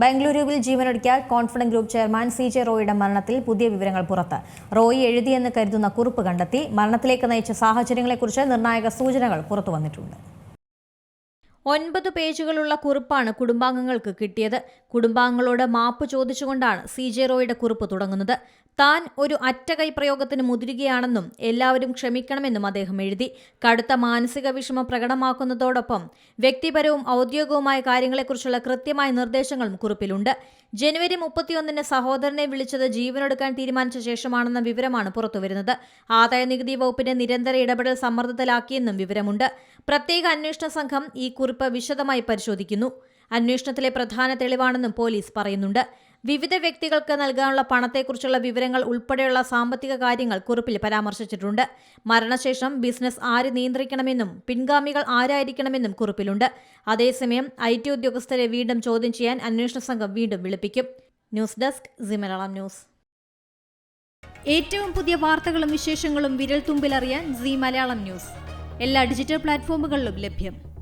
ബംഗളൂരുവിൽ ജീവനൊടുക്കിയ confident group chairman C J റോയിയുടെ മരണത്തിൽ പുതിയ വിവരങ്ങൾ പുറത്ത്. റോയി എഴുതിയെന്ന് കരുതുന്ന കുറിപ്പ് കണ്ടെത്തി മരണത്തിലേക്ക് നയിച്ച സാഹചര്യങ്ങളെക്കുറിച്ച് നിർണായക സൂചനകൾ പുറത്തു വന്നിട്ടുണ്ട്. ഒൻപത് പേജുകളുള്ള കുറിപ്പാണ് കുടുംബാംഗങ്ങൾക്ക് കിട്ടിയത്. കുടുംബാംഗങ്ങളോട് മാപ്പ് ചോദിച്ചുകൊണ്ടാണ് സി ജെ റോയുടെ കുറിപ്പ് തുടങ്ങുന്നത്. താൻ ഒരു അറ്റകൈ പ്രയോഗത്തിന് മുതിരുകയാണെന്നും എല്ലാവരും ക്ഷമിക്കണമെന്നും അദ്ദേഹം എഴുതി. കടുത്ത മാനസിക വിഷമം പ്രകടമാക്കുന്നതോടൊപ്പം വ്യക്തിപരവും ഔദ്യോഗികവുമായ കാര്യങ്ങളെക്കുറിച്ചുള്ള കൃത്യമായ നിർദ്ദേശങ്ങളും കുറിപ്പിലുണ്ട്. ജനുവരി മുപ്പത്തിയൊന്നിന് സഹോദരനെ വിളിച്ചത് ജീവനെടുക്കാൻ തീരുമാനിച്ച ശേഷമാണെന്ന വിവരമാണ് പുറത്തുവരുന്നത്. ആദായ നികുതി വകുപ്പിന്റെ നിരന്തര ഇടപെടൽ സമ്മർദ്ദത്തിലാക്കിയെന്നും വിവരമുണ്ട്. പ്രത്യേക അന്വേഷണ സംഘം ഈ കുറിപ്പ് വിശദമായി പരിശോധിക്കുന്നു. അന്വേഷണത്തിലെ പ്രധാന തെളിവാണെന്നും പോലീസ് പറയുന്നുണ്ട്. വിവിധ വ്യക്തികൾക്ക് നൽകാനുള്ള പണത്തെക്കുറിച്ചുള്ള വിവരങ്ങൾ ഉൾപ്പെടെയുള്ള സാമ്പത്തിക കാര്യങ്ങൾ കുറിപ്പിൽ പരാമർശിച്ചിട്ടുണ്ട്. മരണശേഷം ബിസിനസ് ആര് നിയന്ത്രിക്കണമെന്നും പിൻഗാമികൾ ആരായിരിക്കണമെന്നും കുറിപ്പിലുണ്ട്. അതേസമയം ഐ ടി ഉദ്യോഗസ്ഥരെ വീണ്ടും ചോദ്യം ചെയ്യാൻ അന്വേഷണ സംഘം വീണ്ടും വിളിപ്പിക്കും. News desk C Malayalam news. ഏറ്റവും പുതിയ വാർത്തകളും വിശേഷങ്ങളും വിരൽ തുമ്പിലറിയാൻ സി മലയാളം ന്യൂസ്. എല്ലാ ഡിജിറ്റൽ പ്ലാറ്റ്ഫോമുകളിലും ലഭ്യം.